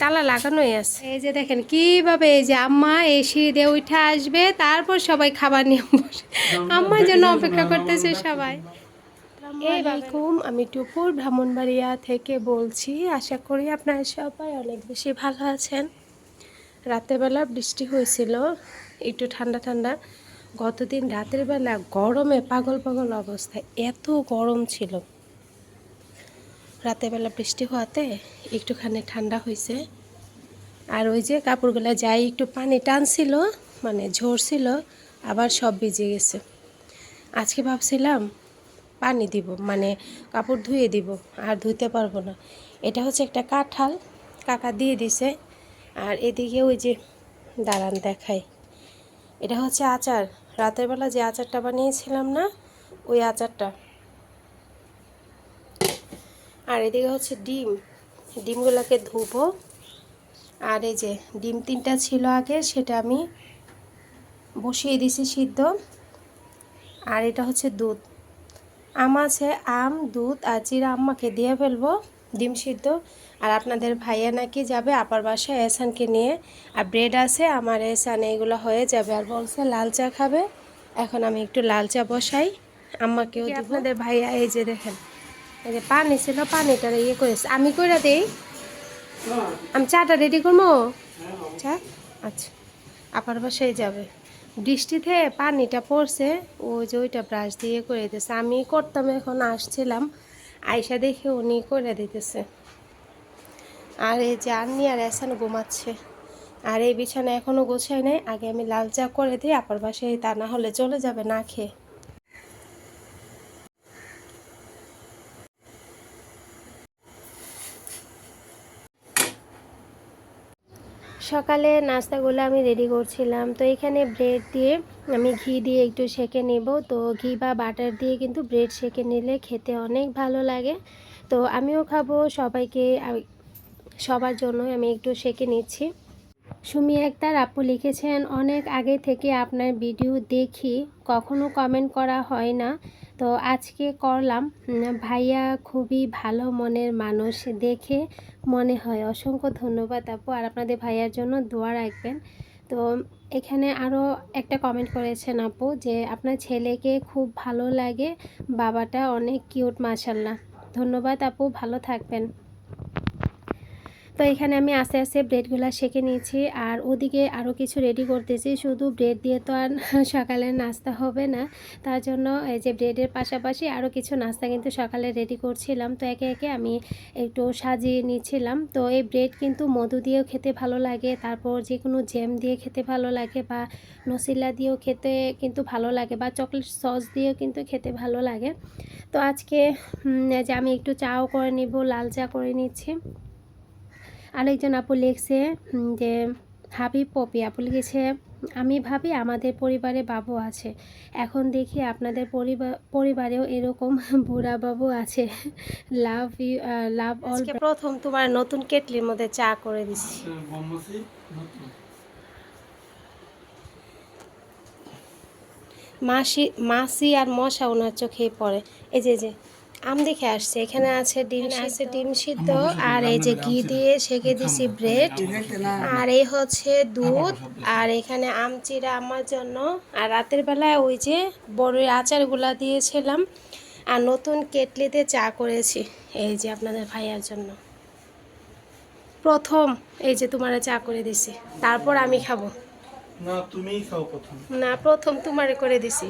তালা লাগানোই আছে এই যে দেখেন কীভাবে এই যে আম্মা এই সিঁড়ি দিয়ে উঠে আসবে তারপর সবাই খাবার নিয়ে বসে আম্মার জন্য অপেক্ষা করতেছে সবাই আসসালামাইকুম আমি টুপুর ব্রাহ্মণবাড়িয়া থেকে বলছি আশা করি আপনারা সবাই অনেক বেশি ভালো আছেন রাতেরবেলা বৃষ্টি হয়েছিল একটু ঠান্ডা ঠান্ডা গতদিন রাতের বেলা গরমে পাগল পাগল অবস্থা এত গরম ছিল রাতের বেলা বৃষ্টি হওয়াতে একটুখানি ঠান্ডা হয়েছে। আর ওই যে কাপড়গুলো যাই একটু পানি টানছিল মানে ঝরছিল, আবার সব ভিজে গেছে। আজকে ভাবছিলাম পানি দিব মানে কাপড় ধুয়ে দিব, আর ধুইতে পারব না। এটা হচ্ছে একটা কাঁঠাল, কাকা দিয়ে দিছে। আর এদিকে ওই যে, দাঁড়ান দেখাই। এটা হচ্ছে আচার। রাতের বেলা যে আচারটা বানিয়েছিলাম না, ওই আচারটা। আর এদিকে হচ্ছে ডিম। ডিমগুলোকে ধুবো। আর এই যে ডিম তিনটা ছিল আগে সেটা আমি বসিয়ে দিছি সিদ্ধ। আর এটা হচ্ছে দুধ। আম আছে আম দুধ আর চিরা আম্মাকে দিয়ে ফেলব ডিম সিদ্ধ। আর আপনাদের ভাইয়া নাকি যাবে আপার বাসায় এসানকে নিয়ে। আর ব্রেড আছে আমার এসান এইগুলো হয়ে যাবে। আর বলছে লাল চা খাবে। এখন আমি একটু লাল চা বসাই আম্মাকেও আপনাদের ভাইয়া এই যে দেখেন এই পানি ছিল পানিটা ইয়ে করেছে। আমি কইরা দেই, আমি চাটা রেডি করব? চা? আচ্ছা। আপার বাসায় যাবে। বৃষ্টিতে পানিটা পড়ছে, ওই যে ওইটা ব্রাশ দিয়ে করে দিতেছে। আমি করতাম, এখন আসছিলাম। আয়সা দেখে উনি করে দিতেছে। আর এই যে আন্নি আর এসান ঘুমাচ্ছে। আর এই বিছানা এখনও গোছায় নাই। আগে আমি লাল চা করে দিই, আপার বাসায় তা না হলে চলে যাবে না খেয়ে। সকালে নাস্তাগুলো আমি রেডি করছিলাম। তো এখানে ব্রেড দিয়ে আমি ঘি দিয়ে একটু সেকে নেব। তো ঘি বা বাটার দিয়ে কিন্তু ব্রেড সেকে নিলে খেতে অনেক ভালো লাগে। তো আমিও খাব, সবাইকে সবার জন্য আমি একটু সেকে নিচ্ছি। সুমি একতার আপু লিখেছেন, অনেক আগে থেকে আপনার ভিডিও দেখি, কখনো কমেন্ট করা হয় না। তো আজকে করলাম। ভাইয়া খুবই ভালো মনের মানুষ দেখে মনে হয়। অসংখ্য ধন্যবাদ আপু। আর আপনাদের ভাইয়ার জন্য দোয়া রাখবেন। তো এখানে আরও একটা কমেন্ট করেছেন আপু যে, আপনার ছেলেকে খুব ভালো লাগে। বাবাটা অনেক কিউট মাসাল্লাহ ধন্যবাদ আপু। ভালো থাকবেন। তো এখানে আমি আস্তে আস্তে ব্রেডগুলো সেঁকে নিয়েছি। আর ওদিকে আরও কিছু রেডি করতেছি। শুধু ব্রেড দিয়ে তো আর সকালের নাস্তা হবে না। তার জন্য এই যে ব্রেডের পাশাপাশি আরও কিছু নাস্তা কিন্তু সকালে রেডি করছিলাম। তো একে একে আমি একটু সাজিয়ে নিচ্ছিলাম। তো এই ব্রেড কিন্তু মধু দিয়েও খেতে ভালো লাগে। তারপর যে কোনো জ্যাম দিয়ে খেতে ভালো লাগে বা নসিলা দিয়েও খেতে কিন্তু ভালো লাগে বা চকলেট সস দিয়েও কিন্তু খেতে ভালো লাগে। তো আজকে যে আমি একটু চাও করে নিব, লাল চা করে নিচ্ছি। আরেকজন আপু লিখছে যে হাবিব পপি আপু লিখেছে আমি ভাবি আমাদের পরিবারে বাবু আছে। এখন দেখি আপনাদের পরিবার পরিবারেও এরকম বুড়া বাবু আছে। লাভ ইউ লাভ অল প্রথম তোমার নতুন কেটলির মধ্যে চা করে দিছি মাসি মাসি আর মশা ওনার চোখেই পড়ে। এই যে যে আম দেখে আসছে। এখানে আছে ডিম আছে ডিম সিদ্ধ আর এই যে ঘি দিয়ে সেকে দিছি ব্রেড। আর এই হচ্ছে দুধ আর এখানে আম চিরা আমার জন্য। আর রাতের বেলায় ওই যে বড়ই আচারগুলা দিয়েছিলাম আর নতুন কেটলিতে চা করেছি এই যে আপনাদের ভাইয়ার জন্য। প্রথম এই যে তোমার চা করে দিছি তারপর আমি খাব। না তুমিই খাও প্রথম। না প্রথম তোমারে করে দিছি।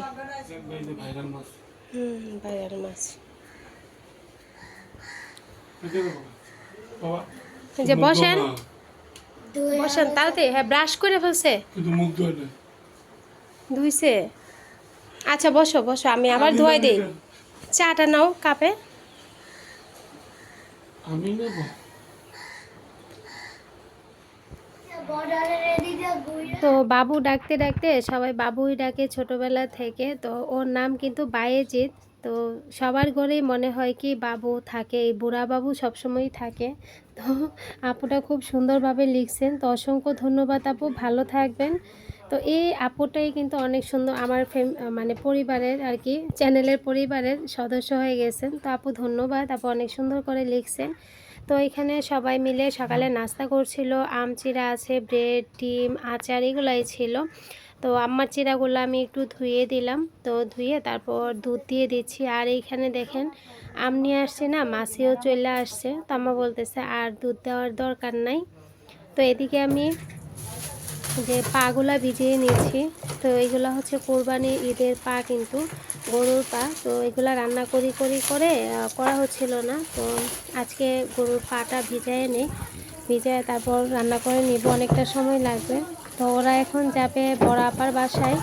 হুম বাইরের মাছ। যে বসেন। বসেন তাড়াতাড়ি হ্যাঁ ব্রাশ করে ফেলছে। ধুইছে। আচ্ছা বসো বসো আমি আবার ধোয়াই দিই। চাটা নাও কাপে। আমি নেব। তো বাবু ডাকতে ডাকতে সবাই বাবুই ডাকে ছোটবেলা থেকে। তো ওর নাম কিন্তু বায়েজিৎ। তো সবার ঘরেই মনে হয় কি বাবু থাকে, এই বুড়া বাবু সবসময়ই থাকে। তো আপুটা খুব সুন্দরভাবে লিখছেন। তো অসংখ্য ধন্যবাদ আপু, ভালো থাকবেন। তো এই আপুটাই কিন্তু অনেক সুন্দর আমার মানে পরিবারের আর কি, চ্যানেলের পরিবারের সদস্য হয়ে গেছেন। তো আপু ধন্যবাদ, আপু অনেক সুন্দর করে লিখছেন। তো এখানে সবাই মিলে সকালে নাস্তা করছিল, আম চিরা আছে, ব্রেড, ডিম, আচার এগুলাই ছিল। তো আম্মার চিরাগুলো আমি একটু ধুয়ে দিলাম। তো ধুয়ে তারপর দুধ দিয়ে দিচ্ছি। আর এইখানে দেখেন, আম নিয়ে আসছে না মাসিও চলে আসছে। তো আম্মা বলতেছে, আর দুধ দেওয়ার দরকার নাই। তো এদিকে আমি যে পাগুলা ভিজিয়ে নিয়েছি তো এগুলো হচ্ছে কোরবানি ঈদের পা কিন্তু, গরুর পা। তো এগুলা রান্না করি করি, করে করা হচ্ছিল না। তো আজকে গরুর পাটা ভিজায় নেই। ভিজায় তারপর রান্না করে নিব, অনেকটা সময় লাগবে। তো ওরা এখন যাবে বড় আপার বাসায়।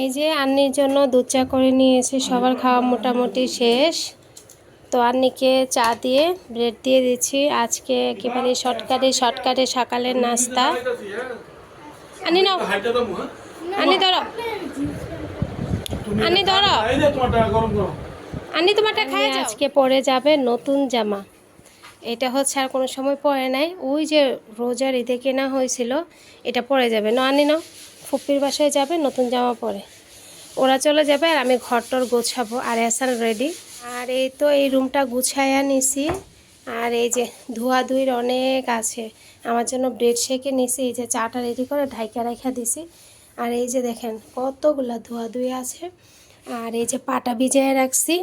এই যে আন্নির জন্য দুধ চা করে নিয়েছি সবার খাওয়া মোটামুটি শেষ। তো আন্নিকে চা দিয়ে ব্রেড দিয়ে দিচ্ছি। আজকে একেবারে শর্টকাটে শর্টকাটে সকালের নাস্তা। আনি নাও। আনি ধরো। আনি ধরো। আনি তোমারটা খাই আজকে পরে যাবে নতুন জামা। এটা হচ্ছে আর কোনো সময় পরে নাই। ওই যে রোজার ঈদে কেনা হয়েছিল এটা পরে যাবে। না আনি নাও। ফুপির বাসায় যাবে নতুন জামা পরে। ওরা চলে যাবে আর আমি ঘরটর গোছাবো। আর এসান রেডি আর এই তো এই রুমটা গুছাইয়া নিছি আর এই যে ধোয়াধুয়ির অনেক আছে। আমার জন্য ব্রেড শেকে নিছি। এই যে চাটা রেডি করে ঢাইকা রেখা দিছি। আর এই যে দেখেন কতগুলা ধোয়াধুয়ি আছে। আর এই যে পাটা ভিজিয়ে রাখছি।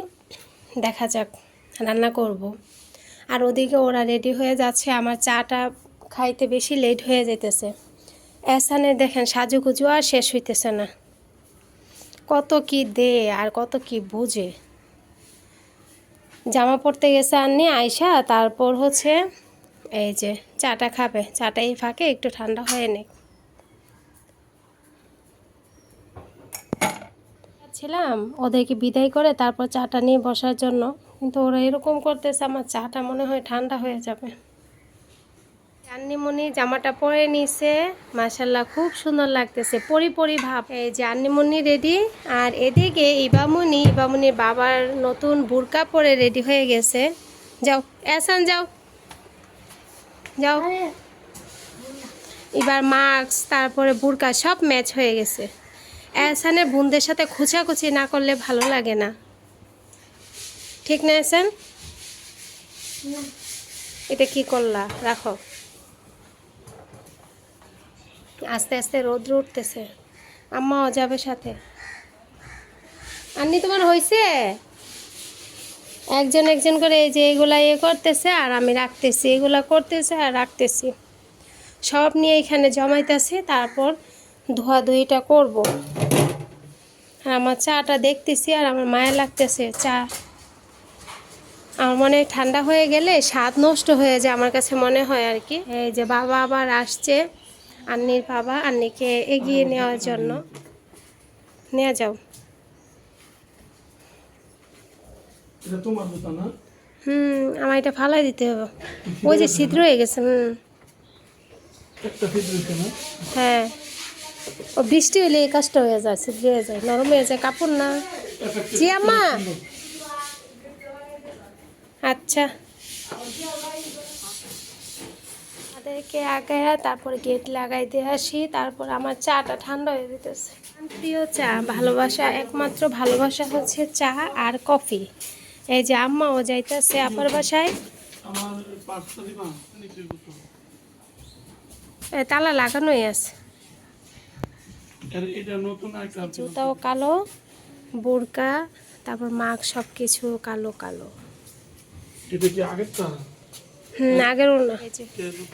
দেখা যাক, রান্না করব। আর ওদিকে ওরা রেডি হয়ে যাচ্ছে, আমার চাটা খাইতে বেশি লেট হয়ে যেতেছে এসানে দেখেন সাজুগুজু আর শেষ হইতেছে না। কত কি দে আর কত কি বুঝে। জামা পরতে গেছে আননি আয়সা তারপর হচ্ছে এই যে চাটা খাবে। চাটা এই ফাঁকে একটু ঠান্ডা হয়ে নেই ছিলাম ওদেরকে বিদায় করে তারপর চাটা নিয়ে বসার জন্য। কিন্তু ওরা এরকম করতেছে আমার চাটা মনে হয় ঠান্ডা হয়ে যাবে। আন্নিমণি জামাটা পরে নিছে। মাসাল্লাহ খুব সুন্দর লাগতেছে পরি পরি ভাব। এই যে আন্নিমণি রেডি আর এদিকে ইবামণি ইবামণির বাবার নতুন বুরকা পরে রেডি হয়ে গেছে। যাও এসান যাও। যাও। এবার মাস্ক তারপরে বুরকা সব ম্যাচ হয়ে গেছে। এহসানের বোনদের সাথে খুচাখুচি না করলে ভালো লাগে না। ঠিক না, এহসান? এটা কি করলা? রাখো। আস্তে আস্তে রোদ্র উঠতেছে। আম্মাও যাবে সাথে। আন্নি, তোমার হয়েছে একজন একজন করে এই যে এগুলা ইয়ে করতেছে আর আমি রাখতেছি। এগুলা করতেছে আর রাখতেছি। সব নিয়ে এখানে জমাইতেছি, তারপর ধোয়াধুয়িটা করব। আর আমার চাটা দেখতেছি আর আমার মায়া লাগতেছে চা। আমার মনে ঠান্ডা হয়ে গেলে স্বাদ নষ্ট হয়ে যায় আমার কাছে মনে হয় আর কি। এই যে বাবা আবার আসছে আন্নির বাবা আন্নিকে এগিয়ে নেওয়ার জন্য। নিয়ে যাও। হুম আমার এটা ফালাই দিতে হবে। ওই যে ছিদ্র হয়ে গেছে হুম। হ্যাঁ। ও বৃষ্টি হলে এই কাজটা হয়ে যায় ছিদ্র হয়ে যায় নরম হয়ে যায় কাপড় না। জি আম্মা। আচ্ছা। তাদেরকে আগায়া তারপরে গেট লাগাই দিয়ে আসি তারপর আমার চাটা ঠান্ডা হয়ে যেতেছে। প্রিয় চা ভালোবাসা একমাত্র ভালোবাসা হচ্ছে চা আর কফি। এই যে আম্মাও যাইতেছে আপার বাসায়। তালা লাগানোই আছে। জুতাও কালো বোরকা তারপর মাগ সব কিছু কালো। কালো হুম আগেরও না।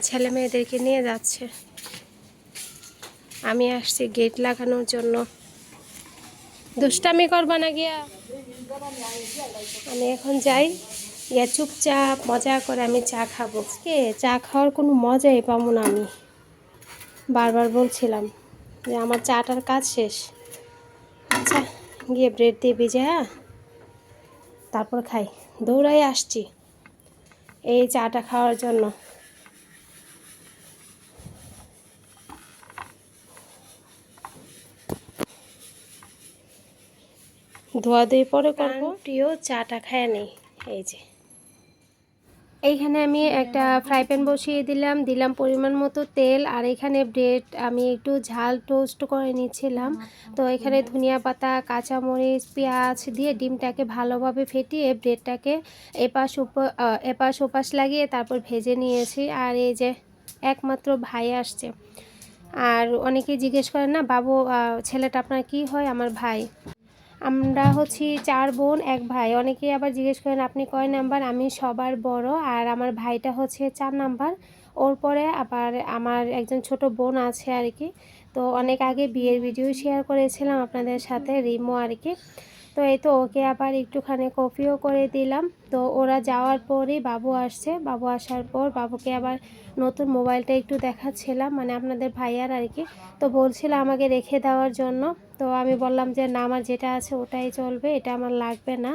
ছেলে মেয়েদেরকে নিয়ে যাচ্ছে। আমি আসছি গেট লাগানোর জন্য। দুষ্টামি করবা না গিয়া। আমি এখন যাই। গিয়া চুপচাপ মজা করে আমি চা খাব। কে চা খাওয়ার কোনো মজাই পাবো না আমি। বারবার বলছিলাম। যে আমার চাটার কাজ শেষ। আচ্ছা গিয়ে ব্রেড দিয়ে ভিজা তারপর খাই। দৌড়াই আসছি এই চাটা খাওয়ার জন্য। ধোয়া ধুয়ে পরে করব। প্রিয় চাটা খায় নেই, এই যে। এইখানে আমি একটা ফ্রাই প্যান বসিয়ে দিলাম দিলাম পরিমাণ মতো তেল, আর এখানে ব্রেড আমি একটু ঝাল টোস্ট করে নিচ্ছিলাম। তো এখানে ধনিয়া পাতা, কাঁচামরিচ, পেঁয়াজ দিয়ে ডিমটাকে ভালোভাবে ফেটিয়ে ব্রেডটাকে এপাশ উপ এপাশ ওপাশ লাগিয়ে তারপর ভেজে নিয়েছি। আর এই যে একমাত্র ভাই আসছে। আর অনেকেই জিজ্ঞেস করেন না বাবু ছেলেটা আপনার কি হয়? আমার ভাই। আমরা হচ্ছি চার বোন, এক ভাই। অনেকে আবার জিজ্ঞেস করেন, আপনি কয় নাম্বার? আমি সবার বড়, আর আমার ভাইটা হচ্ছে চার নাম্বার। ওর পরে আবার আমার একজন ছোট বোন আছে আর কি। তো অনেক আগে বিয়ের ভিডিও শেয়ার করেছিলাম আপনাদের সাথে, রিমো আর কি। তো এই তো ওকে আবার একটুখানি কফিও করে দিলাম। তো ওরা যাওয়ার পরই বাবু আসছে। বাবু আসার পর বাবুকে আবার নতুন মোবাইলটা একটু দেখাচ্ছিলাম মানে আপনাদের ভাইয়ার আর কি। তো বলছিল আমাকে রেখে দেওয়ার জন্য। তো আমি বললাম যে, না, আমার যেটা আছে ওটাই চলবে, এটা আমার লাগবে না।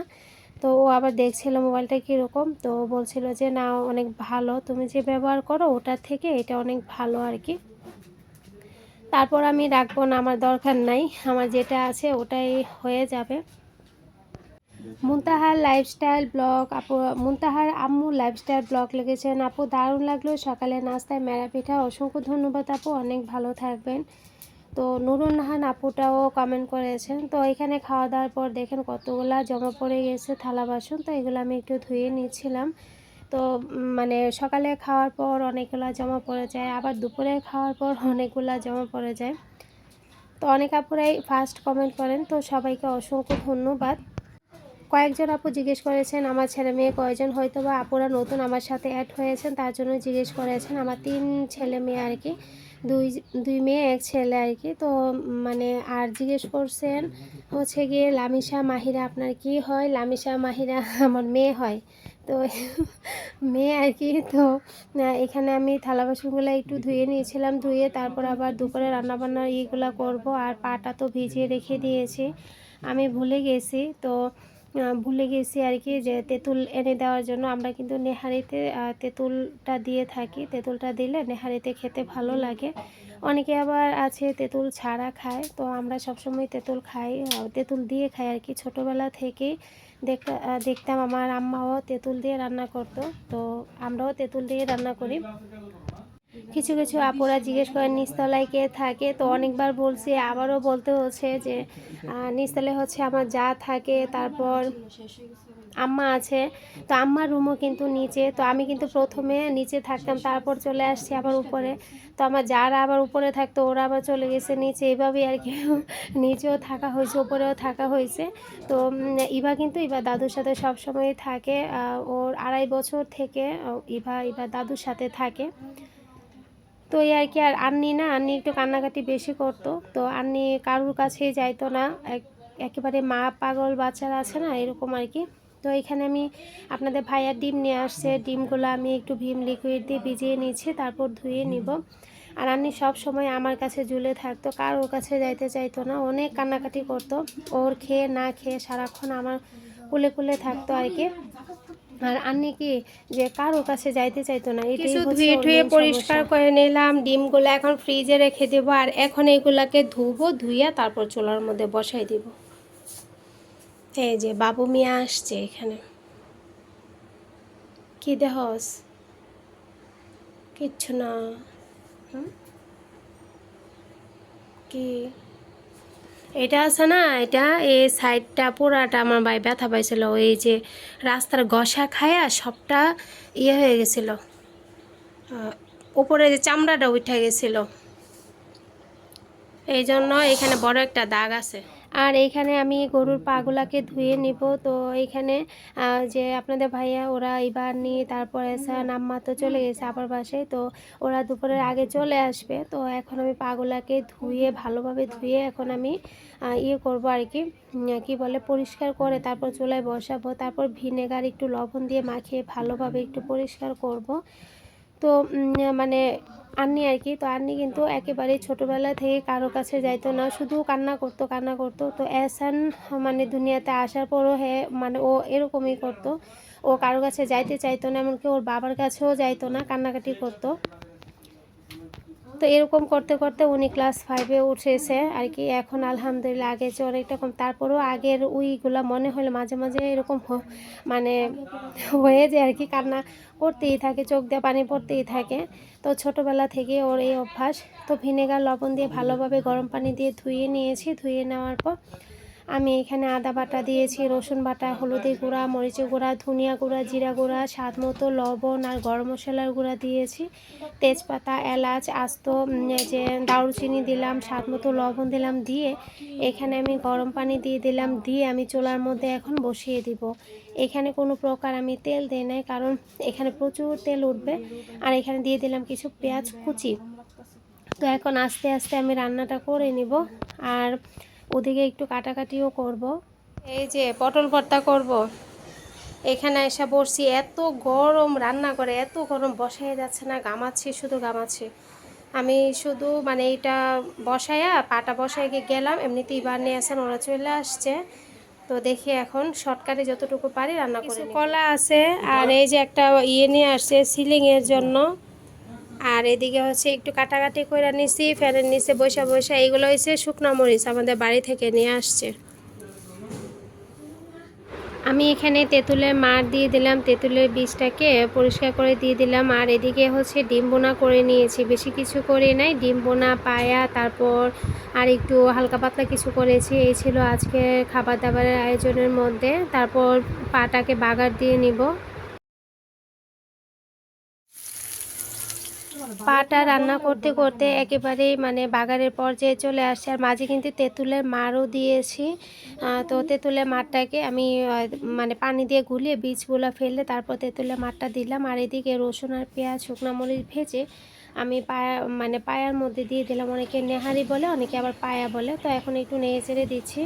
তো ও আবার দেখছিল মোবাইলটা কীরকম। তো বলছিল যে, না, অনেক ভালো। তুমি যে ব্যবহার করো ওটার থেকে এটা অনেক ভালো আর কি। তারপর আমি রাখব না, আমার দরকার নাই। আমার যেটা আছে ওটাই হয়ে যাবে। মুনতাহার লাইফস্টাইল ব্লগ, আপু, মুনতাহার আম্মু লাইফস্টাইল ব্লগ লিখেছেন, আপু, দারুণ লাগল সকালে নাস্তায় মেরা পিঠা। অসংখ্য ধন্যবাদ, আপু, অনেক ভালো থাকবেন। তো নুরুন নাহান আপুটাও কমেন্ট করেছেন। তো এখানে খাওয়া দাওয়ার পর দেখেন কতগুলা জমা পড়ে গেছে, থালা বাসন, তো এগুলো আমি একটু ধুয়ে নিচ্ছিলাম। তো মানে সকালে খাওয়ার পর অনেকগুলা জমা পড়ে যায়, আবার দুপুরে খাওয়ার পর অনেকগুলা জমা পড়ে যায়। তো অনেক আপুরাই ফার্স্ট কমেন্ট করেন, তো সবাইকে অসংখ্য ধন্যবাদ। কয়েকজন আপু জিজ্ঞেস করেছেন, আমার ছেলে মেয়ে কয়েকজন হয়তো বা আপুরা নতুন আমার সাথে অ্যাড হয়েছেন, তার জন্য জিজ্ঞেস করেছেন, আমার তিন ছেলে মেয়ে আর কি, দুই দুই মেয়ে, এক ছেলে আর কি। তো মানে আর জিজ্ঞেস করছেন হচ্ছে গিয়ে, লামিশা, মাহিরা, আপনার কি হয়? লামিশা, মাহিরা, আমার মেয়ে হয়। তো মেয়ে আর কি, তো এখানে আমি থালা বাসনগুলো একটু ধুয়ে নিয়েছিলাম, ধুয়ে তারপর আবার দুপুরে রান্নাবান্না ইয়েগুলো করব, আর পাটা তো ভিজিয়ে রেখে দিয়েছি। আমি ভুলে গেছি, তো ভুলে গেছি আর কি যে তেঁতুল এনে দেওয়ার জন্য আমরা কিন্তু নেহারিতে তেঁতুলটা দিয়ে থাকি। তেঁতুলটা দিলে নেহারিতে খেতে ভালো লাগে। অনেকে আবার আছে তেঁতুল ছাড়া খায়, তো আমরা সবসময় তেঁতুল খাই। তেঁতুল দিয়ে খাই আর কি। ছোটোবেলা থেকেই দেখতে দেখতাম আমার আম্মাও তেঁতুল দিয়ে রান্না করতো, তো আমরাও তেঁতুল দিয়ে রান্না করি। কিছু কিছু আপুরা জিজ্ঞেস করেন নিচতলায় কে থাকে? তো অনেকবার বলছি, আবারও বলতে হচ্ছে যে নিচতলায় হচ্ছে আমার যা থাকে, তারপর আম্মা আছে। তো আম্মার রুমও কিন্তু নিচে। তো আমি কিন্তু প্রথমে নিচে থাকতাম, তারপর চলে আসছি আবার উপরে। তো আমার যারা আবার উপরে থাকতো, ওরা আবার চলে গেছে নিচে। এভাবেই আর কি নিচেও থাকা হয়েছে, উপরেও থাকা হয়েছে। তো ইভা কিন্তু, ইভা দাদুর সাথে সব সময় থাকে ওর আড়াই বছর থেকে ইভা ইভা দাদুর সাথে থাকে। তো এই আর কি, আর আন্নি না, আন্নি একটু কান্নাকাটি বেশি করতো। তো আন্নি কারুর কাছেই যাইতো না। এক- একেবারে মা পাগল বাচ্চারা আছে না, এরকম আর কি। তো এখানে আমি আপনাদের ভাইয়ার ডিম নিয়ে আসছে। ডিমগুলো আমি একটু ভীম লিকুইড দিয়ে ভিজিয়ে নিচ্ছি, তারপর ধুয়ে নিব। আর আন্নি সব সময় আমার কাছে ঝুলে থাকতো, কারোর কাছে যাইতে চাইতো না। অনেক কান্নাকাটি করতো। ওর খেয়ে না খেয়ে সারাক্ষণ আমার কুলে কুলে থাকতো আর কি। আর আন্নি কি যে কারোর কাছে যাইতে চাইতো না কিছু ধুয়ে main পরিষ্কার করে নিলাম ডিমগুলো এখন ফ্রিজে রেখে দেবো আর এখন এগুলাকে ধুবো ধুইয়া তারপর চুলার মধ্যে বসাই দিব। এই যে বাবু মিয়া আসছে এখানে। কি দেহস? কিচ্ছু না? কি? এটা আছে না, এটা এই সাইডটা পোড়াটা আমার ভাই ব্যথা পাইছিল এই যে রাস্তার গসা খায়া সবটা ইয়ে হয়ে গেছিল। উপরে যে চামড়াটা উঠে গেছিল। এই জন্য এখানে বড় একটা দাগ আছে। আর এইখানে আমি গরুর পাগুলাকে ধুয়ে নিব। তো এইখানে যে আপনাদের ভাইয়া, ওরা এবার নিয়ে তারপরে সান আম্মা তো চলে গেছে আবার বাসায়, তো ওরা দুপুরের আগে চলে আসবে। তো এখন আমি পাগুলাকে ধুয়ে, ভালোভাবে ধুয়ে এখন আমি ইয়ে করব আর কি কি বলে, পরিষ্কার করে তারপর চুলায় বসাবো। তারপর ভিনেগার একটু লবণ দিয়ে মাখিয়ে ভালোভাবে একটু পরিষ্কার করব। তো মানে আন্নি আর কি, তো আন্নি কিন্তু একেবারে ছোটোবেলা থেকে কারও কাছে যাইতো না, শুধু কান্না করতো কান্না করতো। তো এসান মানে দুনিয়াতে আসার পরও হে মানে ও এরকমই করতো। ও কারও কাছে যাইতে চাইতো না, এমনকি ওর বাবার কাছেও যাইতো না, কান্নাকাটি করতো। তো এরকম করতে করতে উনি ক্লাস ফাইভে উঠেছে আর কি। এখন আলহামদুলিল্লাহ আগে যে অনেকটা কম, তারপরেও আগের উইগুলো মনে হলে মাঝে মাঝে এরকম মানে হয়ে যায় আর কি। কান্না করতেই থাকে, চোখ দিয়ে পানি পড়তেই থাকে। তো ছোটোবেলা থেকে ওর এই অভ্যাস। তো ভিনেগার লবণ দিয়ে ভালোভাবে গরম পানি দিয়ে ধুয়ে নিয়েছি। ধুয়ে নেওয়ার পর আমি এখানে আদা বাটা দিয়েছি, রসুন বাটা হলুদি গুঁড়া, মরিচের গুঁড়া, ধনিয়া গুঁড়া, জিরা গুঁড়া, স্বাদ মতো লবণ আর গরম মশলার গুঁড়া দিয়েছি। তেজপাতা, এলাচ, আস্ত যে দারুচিনি দিলাম, স্বাদ মতো লবণ দিলাম, দিয়ে এখানে আমি গরম পানি দিয়ে দিলাম, দিয়ে আমি চুলার মধ্যে এখন বসিয়ে দিব। এখানে কোনো প্রকার আমি তেল দিই নাই, কারণ এখানে প্রচুর তেল উঠবে। আর এখানে দিয়ে দিলাম কিছু পেঁয়াজ কুচি। তো এখন আস্তে আস্তে আমি রান্নাটা করে নিব। আর ওদিকে একটু কাটাকাটিও করব। এই যে পটল ভর্তা করব। এখানে এসে বসছি এত গরম রান্না করে এত গরম বসাই যাচ্ছে না গামাচ্ছি শুধু গামাচ্ছি আমি শুধু মানে এইটা বসায়া পাটা বসায় গিয়ে গেলাম এমনিতেই বার নিয়ে আসেন ওরা চলে আসছে। তো দেখি এখন শর্টকাটে যতটুকু পারি রান্না করে কলা আছে আর এই যে একটা ইয়ে নিয়ে আসছে সিলিংয়ের জন্য। আর এদিকে হচ্ছে একটু কাটাকাটি করে নিছি, ফ্যানের নিচে বসে বসে এইগুলো হচ্ছে শুকনো মরিচ আমাদের বাড়ি থেকে নিয়ে আসছে। আমি এখানে তেঁতুলের মার দিয়ে দিলাম, তেঁতুলের বীজটাকে পরিষ্কার করে দিয়ে দিলাম। আর এদিকে হচ্ছে ডিম বোনা করে নিয়েছি, বেশি কিছু করে নাই। ডিম বোনা, পায়া, তারপর আর একটু হালকা পাতলা কিছু করেছি। এই ছিল আজকে খাবার দাবারের আয়োজনের মধ্যে। তারপর পাটাকে বাগার দিয়ে নিব। পাটা রান্না করতে করতে একেবারেই মানে বাগারের পর্যায়ে চলে আসছে। আর মাঝে কিন্তু তেঁতুলের মারও দিয়েছি। তো তেঁতুলের মারটাকে আমি মানে পানি দিয়ে গুলিয়ে বীজগুলো ফেললে তারপর তেঁতুলের মারটা দিলাম। আর এদিকে রসুন আর পেঁয়াজ, শুকনো মরিচ ভেজে আমি পায়া মানে পায়ার মধ্যে দিয়ে দিলাম। অনেকে নেহারি বলে, অনেকে আবার পায়া বলে। তো এখন একটু নেড়ে চেড়ে দিচ্ছি।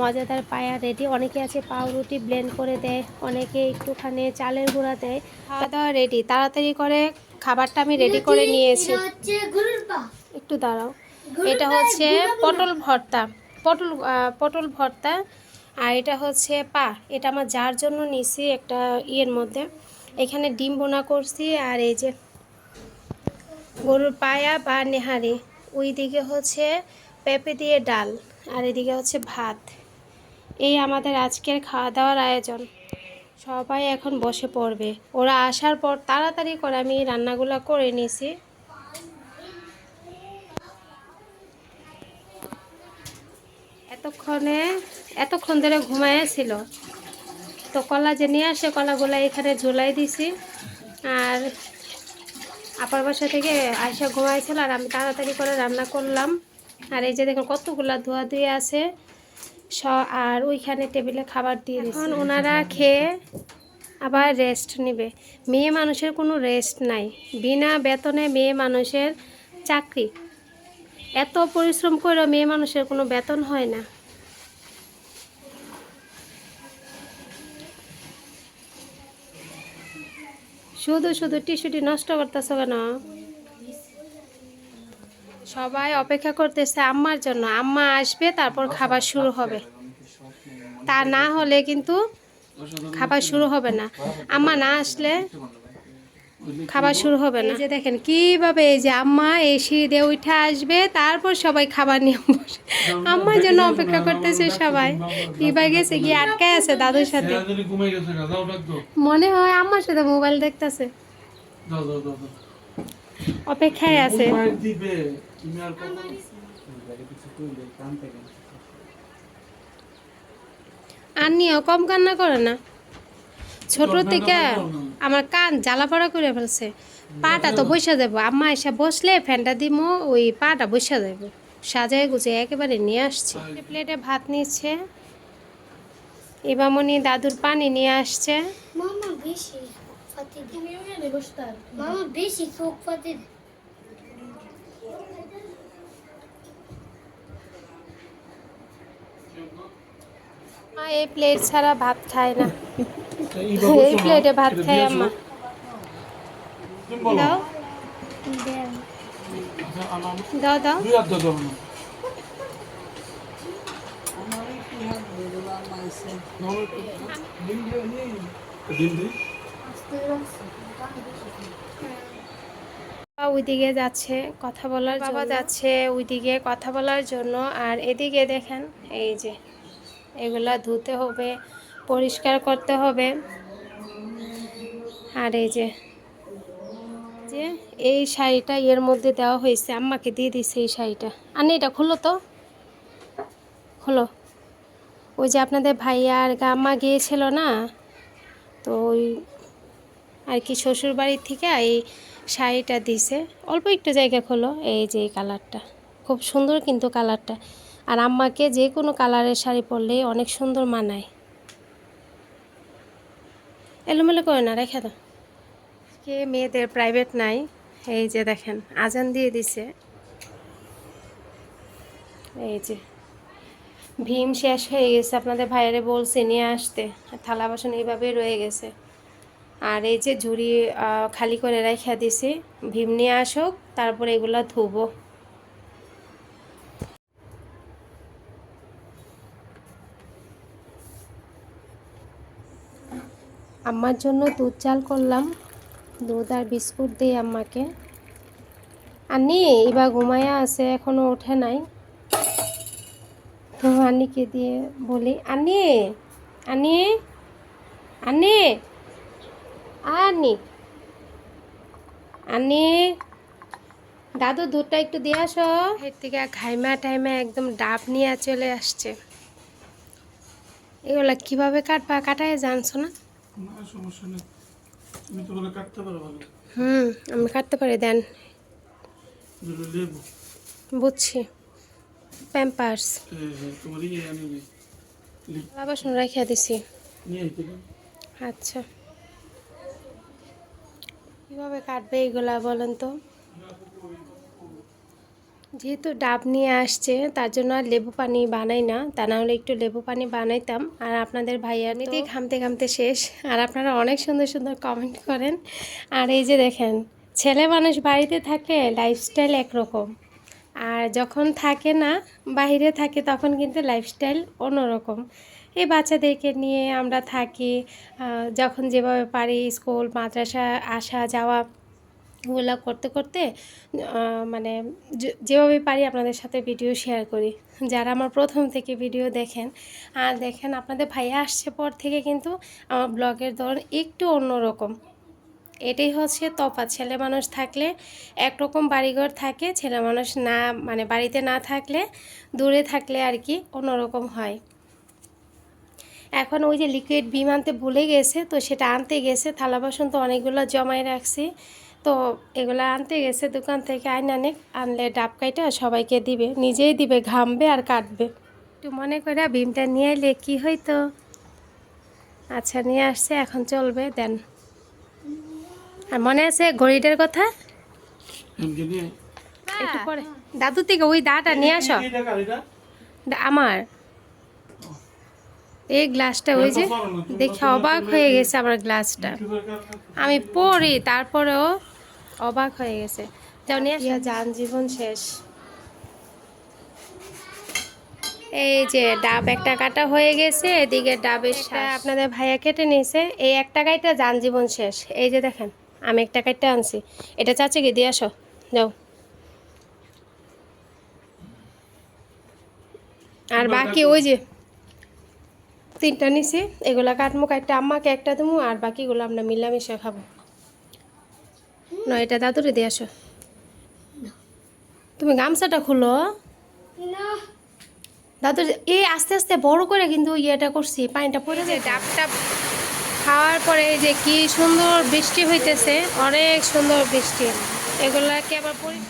মজাদার পায়া রেডি। অনেকে আছে পাউরুটি ব্লেন্ড করে দেয়, অনেকে একটুখানি চালের গুঁড়া দেয়। খাওয়া দাওয়া রেডি। তাড়াতাড়ি করে খাবারটা আমি রেডি করে নিয়েছি। একটু দাঁড়াও। এটা হচ্ছে পটল ভর্তা। পটল পটল ভর্তা। আর এটা হচ্ছে পা। এটা আমার যার জন্য নিছি একটা ইয়ের মধ্যে। এখানে ডিম বোনা করছি আর এই যে গরুর পায়া বা নেহারি। ওই দিকে হচ্ছে পেঁপে দিয়ে ডাল। আর এদিকে হচ্ছে ভাত। এই আমাদের আজকের খাওয়া দাওয়ার আয়োজন। সবাই এখন বসে পড়বে। ওরা আসার পর তাড়াতাড়ি করে আমি রান্নাগুলো করে নিছি। এতক্ষণে, এতক্ষণ ধরে ঘুমাইয়াছিল তো কলা যে নিয়ে আসে কলাগুলো এখানে ঝুলাই দিছি। আর আপার বাসা থেকে আয়সা ঘুমাইছিল আর আমি তাড়াতাড়ি করে রান্না করলাম। আর এই যে দেখুন কতগুলা ধোয়া ধুয়ে আছে। আর ওইখানে টেবিলে খাবার দিয়ে এখন ওনারা খেয়ে আবার রেস্ট নেবে। মেয়ে মানুষের কোনো রেস্ট নাই। বিনা বেতনে মেয়ে মানুষের চাকরি। এত পরিশ্রম করে মেয়ে মানুষের কোনো বেতন হয় না। শুধু শুধু টিস্যুটি নষ্ট করতেছ কেন? সবাই অপেক্ষা করতেছে আম্মার জন্য। আম্মা আসবে তারপর খাবার শুরু হবে। তা না হলে কিন্তু খাবার শুরু হবে না। আম্মা না আসলে খাবার শুরু হবে না। যে দেখেন কীভাবে এই যে আম্মা এই সিঁড়ি দিয়ে উঠে আসবে তারপর সবাই খাবার নিয়ে বসে। আম্মার জন্য অপেক্ষা করতেছে সবাই। কিবা গেছে গিয়ে আটকায় আছে দাদুর সাথে। মনে হয় আম্মার সাথে মোবাইল দেখতেছে। অপেক্ষায় আছে। তুমি আর কত আর নিয়েও কম কান্না করে না। ছোট থেকে আমার কান জ্বালা পড়া করে ফেলছে। পাটা তো বসে যাব আম্মা এসে বসলে ফ্যানটা দিমো ওই পাটা বসে যাব সাজায় গুছিয়ে একেবারে নিয়ে আসছে। প্লেটে ভাত নিচ্ছে। এবামনি দাদুর পানি নিয়ে আসছে। beşi. Fatih. Mama, beşi soğuk মা এই প্লেট ছাড়া ভাত খায় না। এই প্লেটে ভাত খায়? আম্মা দাও। আচ্ছা, দাও দাও। দাও? ওইদিকে যাচ্ছে কথা বলার বাবা যাচ্ছে ওইদিকে কথা বলার জন্য। আর এদিকে দেখেন এই যে এগুলা ধুতে হবে, পরিষ্কার করতে হবে। আর এই যে যে এই শাড়িটা এর মধ্যে দেওয়া হয়েছে, আম্মাকে দিয়ে দিছে এই শাড়িটা। আর এটা খুলো তো। খোলো। ওই যে আপনাদের ভাইয়া আর গাম্মা গিয়েছিল না? তো ওই আর কি শ্বশুর বাড়ির থেকে এই শাড়িটা দিছে। অল্প একটু জায়গা খোলো, এই যে এই কালারটা খুব সুন্দর কিন্তু কালারটা আর আম্মাকে যে কোনো কালারের শাড়ি পরলেই অনেক সুন্দর মানায়। এলোমেলো করে না, রেখে দাও। কে মেয়েদের প্রাইভেট নাই, এই যে দেখেন, আজান দিয়ে দিছে। এই যে, ভীম শেষ হয়ে গেছে, আপনাদের ভাইয়ারে বলছে নিয়ে আসতে। থালা বাসন এইভাবেই রয়ে গেছে। আর এই যে ঝুড়ি খালি করে রেখে দিছি, ভীম নিয়ে আসুক, তারপরে এগুলো ধুবো। আম্মার জন্য দুধ চাল করলাম। দুধ আর বিস্কুট দিই আম্মাকে। আন্নি, এবার ঘুমায়া আছে, এখনও ওঠে নাই। তো আন্নিকে দিয়ে বলি আনি আনি আন্নি আন্নি। আনি দাদু দুধটা একটু দিয়ে আসো। এর থেকে ঘাইমা টাইমা একদম ডাব নিয়ে চলে আসছে। এগুলা কীভাবে কাটবা? কাটায় জানছো না? না সমস্যা নেই। তুমি তো বলে কাটতে পারো ভালো। হুম আমি কাটতে পারি দেন। বুঝছি। প্যাম্পার্স তোমার আনি নি লি- বাসন রাখিয়া দিছি। আচ্ছা। কীভাবে কাটবে এইগুলা বলেন তো? যেহেতু ডাব নিয়ে আসছে, তার জন্য আর লেবু পানি বানাই না। তা না হলে একটু লেবু পানি বানাইতাম। আর আপনাদের ভাইয়া এমনিতেই ঘামতে ঘামতে শেষ। আর আপনারা অনেক সুন্দর সুন্দর কমেন্ট করেন। আর এই যে দেখেন, ছেলে মানুষ বাড়িতে থাকলে লাইফস্টাইল একরকম। আর যখন থাকে না বাইরে থাকে, তখন কিন্তু লাইফস্টাইল অন্যরকম। এই বাচ্চাদেরকে নিয়ে আমরা থাকি যখন যেভাবে পারি, স্কুল, মাদ্রাসা আসা, যাওয়া। ওগুলো করতে করতে মানে যেভাবে পারি আপনাদের সাথে ভিডিও শেয়ার করি। যারা আমার প্রথম থেকে ভিডিও দেখেন, আর দেখেন আপনাদের ভাইয়া আসছে পর থেকে কিন্তু আমার ব্লগের ধরন একটু অন্যরকম। এটাই হচ্ছে তফাৎ, ছেলে মানুষ থাকলে একরকম বাড়িঘর থাকে, ছেলে মানুষ না মানে বাড়িতে না থাকলে, দূরে থাকলে আর কি অন্যরকম হয়। এখন ওই যে লিকুইড বিম আনতে ভুলে গেছে, তো সেটা আনতে গেছে, থালা বাসন তো অনেকগুলো জমাই রাখছি। তো এগুলো আনতে গেছে দোকান থেকে আইন আনে আনলে ডাব কাইটা সবাইকে দিবে নিজেই দিবে ঘামবে আর কাটবে। একটু মনে করে বিমটা নিয়ে এলে কী হইতো? আচ্ছা নিয়ে আসছে এখন চলবে দেন। আর মনে আছে ঘড়িটার কথা? একটু পরে। দাদু থেকে ওই দাটা নিয়ে আসো। আমার? এই গ্লাসটা ওই যে দেখে অবাক হয়ে গেছে। আমার গ্লাসটা। আমি পড়ি তারপরেও অবাক হয়ে গেছে। যাও নিয়ে। যান জীবন শেষ। এই যে ডাব একটা কাটা হয়ে গেছে এদিকে ডাবের। আপনাদের ভাইয়া কেটে নিয়েছে এই একটা কাইটা যান জীবন শেষ। এই যে দেখেন আমি একটা কাইটা আনছি। এটা চাচিকে দিয়ে আসো। যাও। আর বাকি ওই যে তিনটা নিছি। এগুলা কাটমু কাটটা আম্মাকে একটা দেবো আর বাকিগুলো আমরা মিলামিশা খাব। না এটা দাদুরে দিয়ে আসো। তুমি গামছাটা খুলো। দাদু এই আস্তে আস্তে বড় করে কিন্তু ইয়েটা করছি পানিটা পড়ে যায়। ডাবটা খাওয়ার পরে এই যে কি সুন্দর বৃষ্টি হইতেছে অনেক সুন্দর বৃষ্টি। এগুলাকে আবার পরি